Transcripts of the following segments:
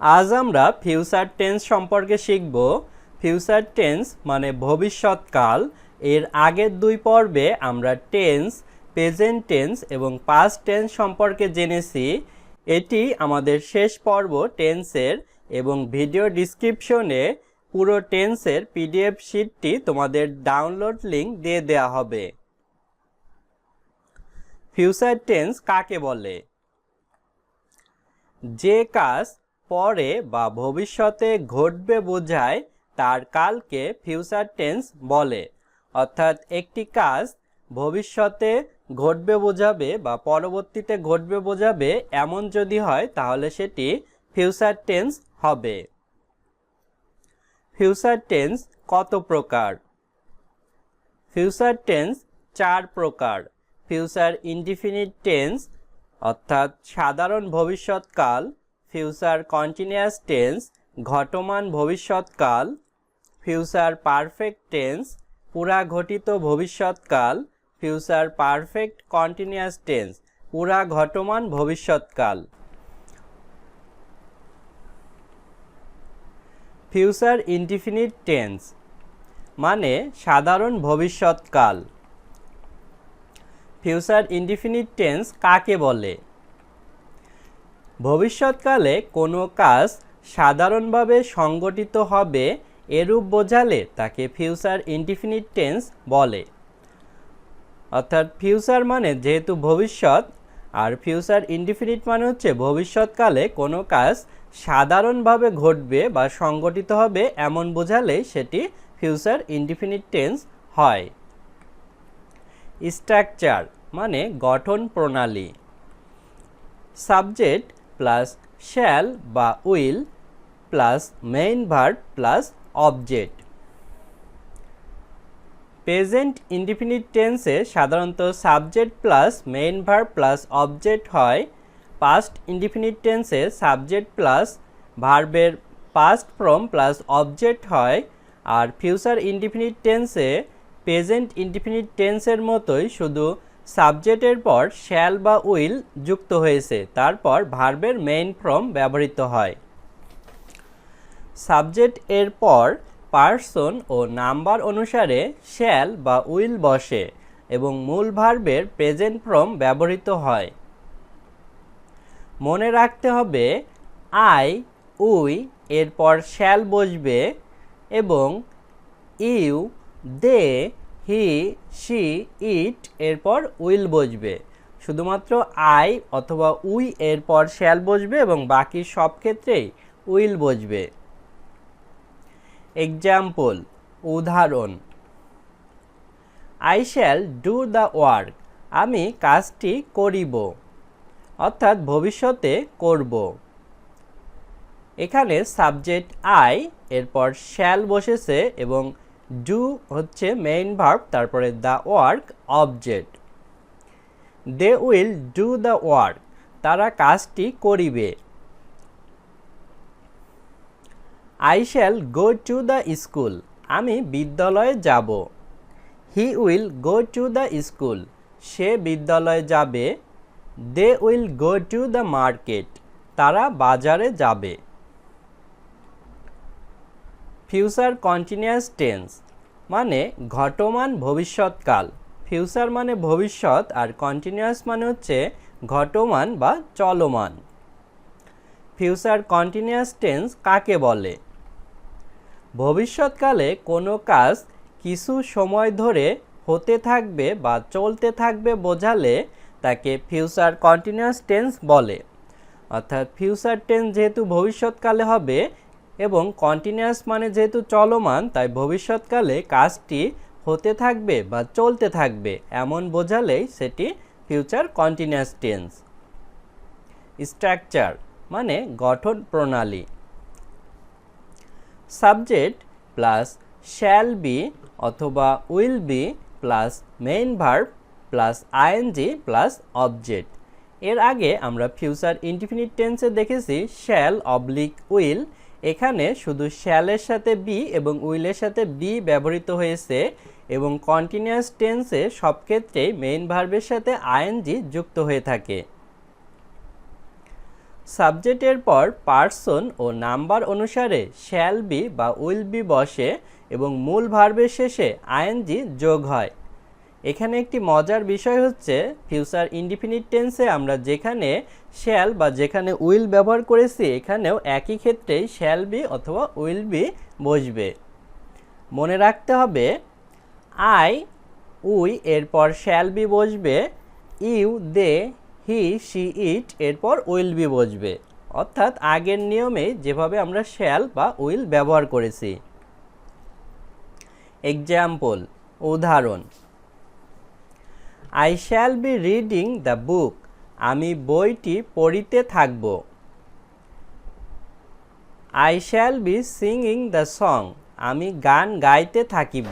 আজ আমরা future tense সম্পর্কে শিখব। ফিউচার টেন্স মানে ভবিষ্যৎকাল। এর আগের দুই পর্বে আমরা টেন্স প্রেজেন্ট টেন্স এবং পাস্ট টেন্স সম্পর্কে জেনেছি। এটি আমাদের শেষ পর্ব টেন্সের এবং ভিডিও ডিসক্রিপশনে পুরো টেন্সের পিডিএফ শিটটি তোমাদের ডাউনলোড লিংক দিয়ে দেওয়া হবে। ফিউচার টেন্স কাকে বলে? যে কাজ পরে বা ভবিষ্যতে ঘটবে বোঝায় তার কালকে ফিউচার টেন্স বলে। অর্থাৎ একটি কাজ ভবিষ্যতে ঘটবে বোঝাবে বা পরবর্তীতে ঘটবে বোঝাবে এমন যদি হয় তাহলে সেটি ফিউচার টেন্স হবে। ফিউচার টেন্স কত প্রকার? ফিউচার টেন্স চার প্রকার। ফিউচার ইনডিফিনিট টেন্স, অর্থাৎ সাধারণ ভবিষ্যৎকাল ফিউচার কন্টিনিউয়াস টেন্স ঘটমান ভবিষ্যৎকাল ফিউচার পারফেক্ট টেন্স পুরা ঘটিত ভবিষ্যৎকাল ফিউচার পারফেক্ট কন্টিনিউয়াস টেন্স পুরা ঘটমান ভবিষ্যৎকাল। ফিউচার ইনডিফিনিট টেন্স মানে সাধারণ ভবিষ্যৎকাল। ফিউচার ইনডিফিনিট টেন্স কাকে বলে? ভবিষ্যৎকালে কোনো কাজ সাধারণভাবে সংগঠিত হবে এরূপ বোঝালে তাকে ফিউচার ইনডিফিনিট টেন্স বলে। অর্থাৎ ফিউচার মানে যেহেতু ভবিষ্যৎ, আর ফিউচার ইনডিফিনিট মানে হচ্ছে ভবিষ্যৎকালে কোনো কাজ সাধারণভাবে ঘটবে বা সংগঠিত হবে এমন বোঝালে সেটি ফিউচার ইনডিফিনিট টেন্স হয়। স্ট্রাকচার মানে গঠন প্রণালী। সাবজেক্ট প্লাস শ্যাল বা will plus main verb plus object present indefinite টেন্সে সাধারণত subject plus main verb plus object হয়। পাস্ট ইনডিফিনিট টেন্সে সাবজেক্ট প্লাস ভার্বের পাস্ট ফ্রম প্লাস অবজেক্ট হয়। আর ফিউচার ইনডিফিনিট টেন্সে প্রেজেন্ট ইনডিফিনিট টেন্সের মতোই শুধু সাবজেক্টের পর শ্যাল বা উইল যুক্ত হয়েছে, তারপর ভার্বের মেইন ফ্রম ব্যবহৃত হয়। সাবজেক্ট এর পর পার্সন ও নাম্বার অনুসারে শ্যাল বা উইল বসে এবং মূল ভার্বের প্রেজেন্ট ফ্রম ব্যবহৃত হয়। মনে রাখতে হবে, আই, উই এরপর শ্যাল বসবে এবং you, they he, she, it, এরপর উইল বসবে। শুধুমাত্র আই অথবা উই এরপর শ্যাল বসবে এবং বাকি সব ক্ষেত্রেই উইল বসবে। এক্সাম্পল উদাহরণ I shall do the work আমি কাজটি করিব, অর্থাৎ ভবিষ্যতে করব। এখানে সাবজেক্ট আই এরপর শ্যাল বসেছে এবং ডু হচ্ছে মেইন ভার্ব তারপরে the work object they will do the work তারা কাজটি করিবে। I shall go to the school আমি বিদ্যালয়ে যাব। He will go to the school সে বিদ্যালয়ে যাবে। They will go to the market তারা বাজারে যাবে। ফিউচার কন্টিনিউয়াস টেন্স মানে ঘটমান ভবিষ্যৎকাল। ফিউচার মানে ভবিষ্যৎ আর কন্টিনিউয়াস মানে হচ্ছে ঘটমান বা চলমান। ফিউচার কন্টিনিউয়াস টেন্স কাকে বলে? ভবিষ্যৎকালে কোনো কাজ কিছু সময় ধরে হতে থাকবে বা চলতে থাকবে বোঝালে তাকে ফিউচার কন্টিনিউয়াস টেন্স বলে। অর্থাৎ ফিউচার টেন্স যেহেতু ভবিষ্যৎকালে হবে এবং কন্টিনিউয়াস মানে যেহেতু চলমান, তাই ভবিষ্যৎকালে কাজটি হতে থাকবে বা চলতে থাকবে। এমন বোঝালেই সেটি ফিউচার কন্টিনিউয়াস টেন্স স্ট্রাকচার মানে গঠন প্রণালী। সাবজেক্ট প্লাস শ্যাল বি অথবা will be plus main verb plus ING plus object এর আগে আমরা ফিউচার ইনডিফিনিট টেন্সে দেখেছি শ্যাল অবলিক উইল এখানে শুধু শ্যালের সাথে বি এবং উইলের সাথে বি ব্যবহৃত হয়েছে এবং কন্টিনিউয়াস টেন্সে সব ক্ষেত্রেই মেইন ভার্বের সাথে আইএনজি যুক্ত হয়ে থাকে। সাবজেক্টের পর পার্সন ও নাম্বার অনুসারে শ্যাল বি বা উইল বি বসে এবং মূল ভার্বের শেষে আইএনজি যোগ হয়। এখানে একটি মজার বিষয় হচ্ছে ফিউচার ইনডিফিনিট টেন্সে আমরা যেখানে শ্যাল বা যেখানে উইল ব্যবহার করেছি, এখানেও একই ক্ষেত্রেই শ্যাল বি অথবা উইল বি বসবে। মনে রাখতে হবে আই উই এরপর শ্যাল বি বসবে, you, they, he she it এরপর উইল বি বসবে। অর্থাৎ আগের নিয়মে যেভাবে আমরা শ্যাল বা উইল ব্যবহার করেছি। এক্সাম্পল উদাহরণ I shall be reading the book আমি বইটি পড়িতে থাকব। I shall be singing the song আমি গান গাইতে থাকিব।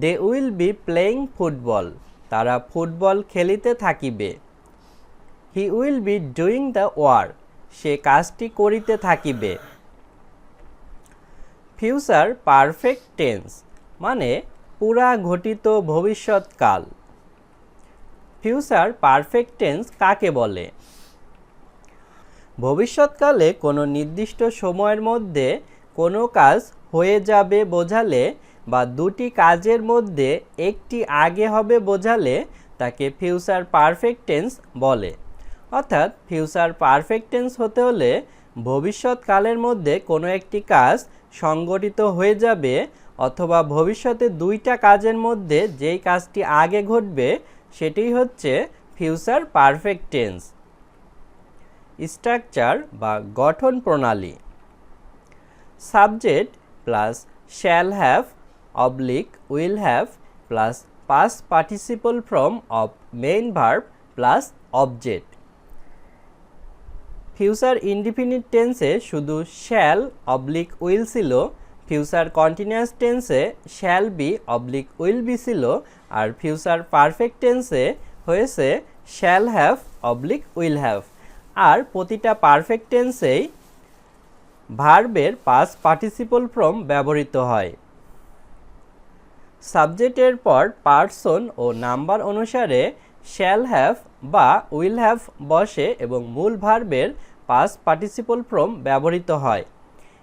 They will be playing football তারা ফুটবল খেলিতে থাকিবে। He will be doing the work সে কাজটি করিতে থাকিবে। ফিউচার পারফেক্ট টেন্স মানে পুরা ঘটিত ভবিষ্যৎকাল। ফিউচার পারফেক্ট টেন্স কাকে বলে? ভবিষ্যৎকালে কোনো নির্দিষ্ট সময়ের মধ্যে কোনো কাজ হয়ে যাবে বোঝালে বা দুটি কাজের মধ্যে একটি আগে হবে বোঝালে তাকে ফিউচার পারফেক্ট টেন্স বলে। অর্থাৎ ফিউচার পারফেক্ট টেন্স হতে হলে ভবিষ্যৎকালের মধ্যে কোনো একটি কাজ সংগঠিত হয়ে যাবে অথবা ভবিষ্যতে দুইটা কাজের মধ্যে যেই কাজটি আগে ঘটবে সেটি হচ্ছে ফিউচার পারফেক্ট টেন্স স্ট্রাকচার বা গঠন প্রণালী subject plus shall have oblique will have plus past participle form of main verb plus object future indefinite টেন্সে শুধু শ্যাল অবলিক উইল ছিল ফিউচার কন্টিনিউয়াস টেন্সে shall be oblique will be ছিল আর future perfect টেন্সে হয়েছে shall have oblique will have আর প্রতিটা perfect টেন্সেই ভার্বের পাস পার্টিসিপল ফ্রম ব্যবহৃত হয়। সাবজেক্টের পর পার্সন ও নাম্বার অনুসারে শ্যাল হ্যাভ বা উইল হ্যাভ বসে এবং মূল ভার্বের পাস পার্টিসিপল ফ্রম ব্যবহৃত হয়।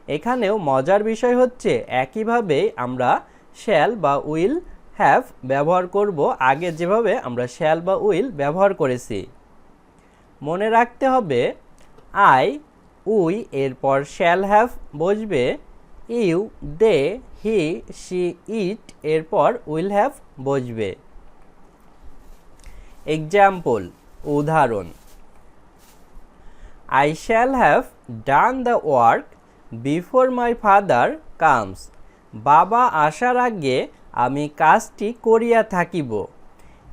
এখানেও মজার বিষয় হচ্ছে একইভাবেই আমরা শ্যাল বা উইল হ্যাভ ব্যবহার করব আগে যেভাবে আমরা শ্যাল বা উইল ব্যবহার করেছি। মনে রাখতে হবে আই উই এরপর শ্যাল হ্যাভ বসবে, you, they, he she it এরপর উইল হ্যাভ বসবে। এক্সাম্পল উদাহরণ I shall have done the work before my father comes বাবা আসার আগে আমি কাজটি করিয়া থাকিব।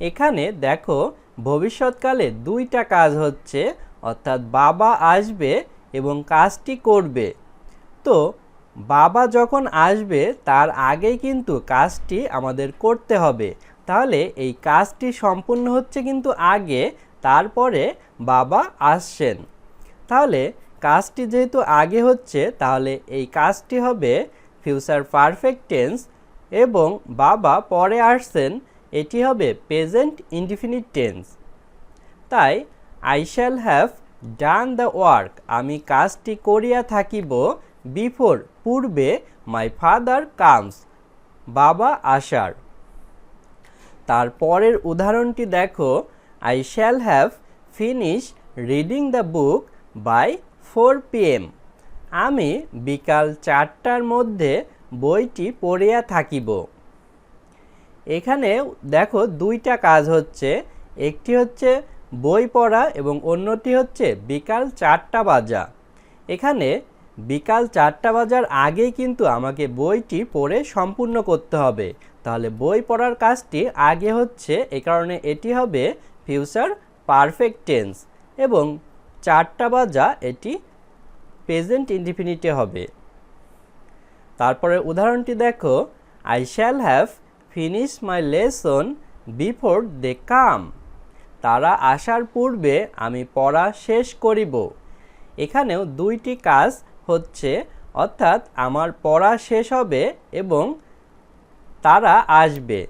এখানে দেখো, ভবিষ্যৎকালে দুইটা কাজ হচ্ছে, অর্থাৎ বাবা আসবে এবং কাজটি করবে। তো, বাবা যখন আসবে, তার আগেই কিন্তু কাজটি আমাদের করতে হবে। তাহলে এই কাজটি সম্পূর্ণ হচ্ছে কিন্তু আগে, তারপরে বাবা আসছেন। তাহলে কাজটি যেহেতু আগে হচ্ছে, তাহলে এই কাজটি হবে ফিউচার পারফেক্ট টেন্স এবং বাবা পরে আসছেন, এটি হবে প্রেজেন্ট ইনডিফিনিট টেন্স তাই I shall have done the work আমি কাজটি করিয়া থাকিব বিফোর পূর্বে মাই ফাদার কামস বাবা আসার। তার পরের উদাহরণটি দেখো I shall have finish reading the book by four PM আমি বিকাল চারটার মধ্যে বইটি পড়িয়া থাকিব। এখানে দেখো দুইটা কাজ হচ্ছে, একটি হচ্ছে বই পড়া এবং অন্যটি হচ্ছে বিকাল চারটা বাজা। এখানে বিকাল চারটা বাজার আগেই কিন্তু আমাকে বইটি পড়ে সম্পূর্ণ করতে হবে। তাহলে বই পড়ার কাজটি আগে হচ্ছে, এ কারণে এটি হবে ফিউচার পারফেক্ট টেন্স এবং চারটা বাজা এটি প্রেজেন্ট ইনডিফিনিটে হবে। তারপরে উদাহরণটি দেখো I shall have finish my lesson before they come তারা আসার পূর্বে আমি পড়া শেষ করিব। এখানেও দুইটি কাজ হচ্ছে, অর্থাৎ আমার পড়া শেষ হবে এবং তারা আসবে।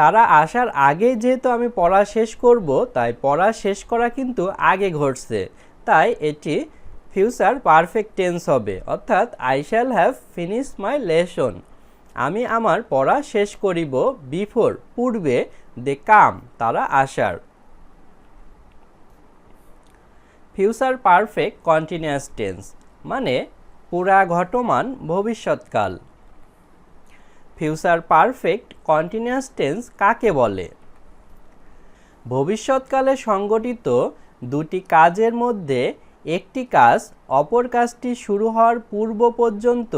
তারা আসার আগেই যেহেতু আমি পড়া শেষ করব, তাই পড়া শেষ করা কিন্তু আগে ঘটছে। তাই এটি ফিউচার পারফেক্ট টেন্স হবে। অর্থাৎ I shall have finish my lesson. আমি আমার পড়া শেষ করিব বিফোর পূর্বে দে কাম, তারা আসার। ফিউচার পারফেক্ট কন্টিনিউয়াস টেন্স মানে পুরা ঘটমান ভবিষ্যৎকাল। ফিউচার পারফেক্ট কন্টিনিউয়াস টেন্স কাকে বলে? ভবিষ্যৎকালে সংগঠিত দুটি কাজের মধ্যে একটি কাজ অপর কাজটি শুরু হওয়ার পূর্ব পর্যন্ত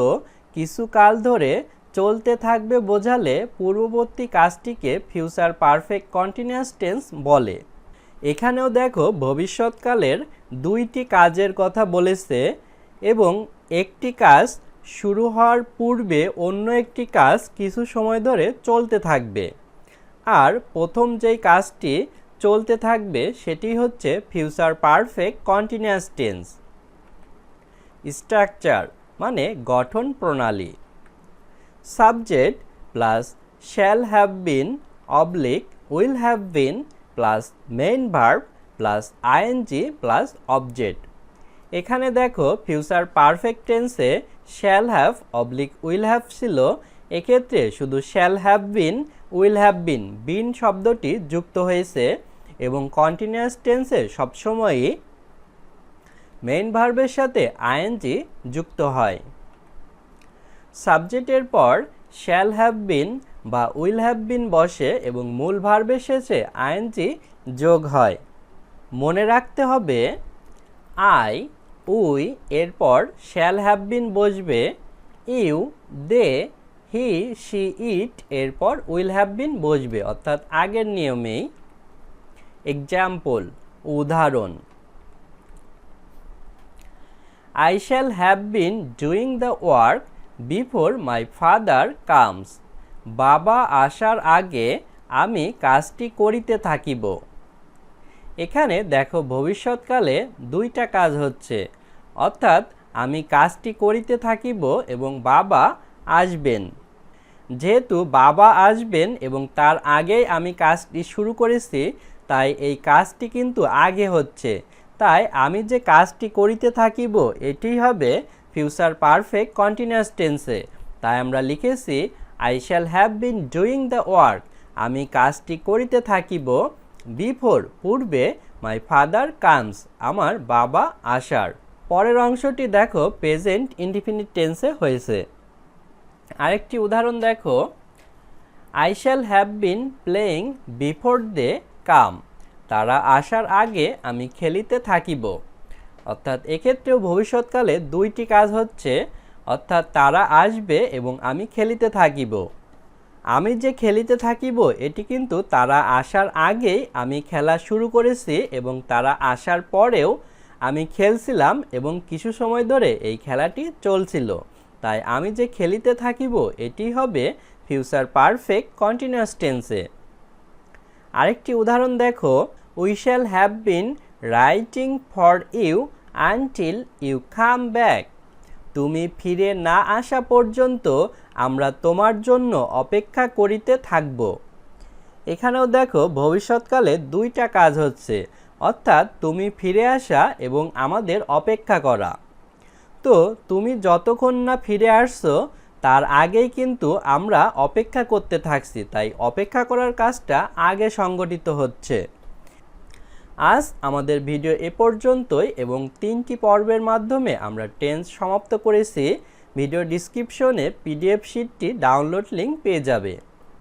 কিছু কাল ধরে চলতে থাকবে বোঝালে পূর্ববর্তী কাজটিকে ফিউচার পারফেক্ট কন্টিনিউয়াস টেন্স বলে। এখানেও দেখো ভবিষ্যৎকালের দুইটি কাজের কথা বলেছে এবং একটি কাজ শুরু হওয়ার পূর্বে অন্য একটি কাজ কিছু সময় ধরে চলতে থাকবে। আর প্রথম যেই কাজটি চলতে থাকবে সেটি হচ্ছে future perfect continuous tense. Structure মানে গঠন প্রণালী। Subject plus shall have been oblique will have been plus main verb plus ING plus object. এখানে দেখো ফিউচার পারফেক্ট টেন্সে shall have oblique will have ছিল। এক্ষেত্রে শুধু shall have been will have been been শব্দটি যুক্ত হয়েছে এবং কন্টিনিউয়াস টেন্সে সবসময়ই মেইন ভার্বের সাথে আইএনজি যুক্ত হয়। সাবজেক্টের পর শ্যাল হ্যাভ বিন বা উইল হ্যাভ বিন বসে এবং মূল ভার্বের শেষে আইএনজি যোগ হয়। মনে রাখতে হবে আই উই এরপর শ্যাল হ্যাভ বিন বসবে, you, they, he, she, it, এরপর উইল হ্যাভ বিন বসবে। অর্থাৎ আগের নিয়মেই এক্সাম্পল, উদাহরণ। I shall have been doing the work before my father comes. বাবা আসার আগে আমি কাজটি করিতে থাকিব। এখানে দেখো ভবিষ্যৎকালে দুইটা কাজ হচ্ছে। অর্থাৎ আমি কাজটি করিতে থাকিব এবং বাবা আসবেন। যেহেতু বাবা আসবেন এবং তার আগেই আমি কাজটি শুরু করেছি, তাই এই কাজটি কিন্তু আগে হচ্ছে। তাই আমি যে কাজটি করিতে থাকিব, এটি হবে ফিউচার পারফেক্ট কন্টিনিউয়াস টেন্সে। তাই আমরা লিখেছি, I shall have been doing the work. আমি কাজটি করিতে থাকিব, বিফোর পূর্বে মাই ফাদার কামস, আমার বাবা আসার। পরের অংশটি দেখো প্রেজেন্ট ইনডিফিনিট টেন্সে হয়েছে। আরেকটি উদাহরণ দেখো I shall have been playing before they come তারা আসার আগে আমি খেলিতে থাকিব। অর্থাৎ এক্ষেত্রেও ভবিষ্যৎকালে দুইটি কাজ হচ্ছে, অর্থাৎ তারা আসবে এবং আমি খেলিতে থাকিব। আমি যে খেলিতে থাকিব, এটি কিন্তু তারা আসার আগেই আমি খেলা শুরু করেছি এবং তারা আসার পরেও আমি খেলছিলাম এবং কিছু সময় ধরে এই খেলাটি চলছিল। তাই আমি যে খেলিতে থাকিব, এটি হবে ফিউচার পারফেক্ট কন্টিনিউয়াস টেন্সে। আরেকটি উদাহরণ দেখো। We shall have been writing for you until you come back তুমি ফিরে না আসা পর্যন্ত আমরা তোমার জন্য অপেক্ষা করিতে থাকব। এখানেও দেখো, ভবিষ্যৎকালে দুইটা কাজ হচ্ছে। অর্থাৎ তুমি ফিরে আসা এবং আমাদের অপেক্ষা করা। তো তুমি যতক্ষণ না ফিরে আসছো, তার আগেই কিন্তু আমরা অপেক্ষা করতে থাকছি, তাই অপেক্ষা করার কাজটা আগে সংগঠিত হচ্ছে। আজ আমাদের ভিডিও এ পর্যন্তই এবং তিনটি পর্বের মাধ্যমে আমরা টেন্স সমাপ্ত করেছি। ভিডিও ডিসক্রিপশনে পিডিএফ শিটটি ডাউনলোড লিঙ্ক পেয়ে যাবে।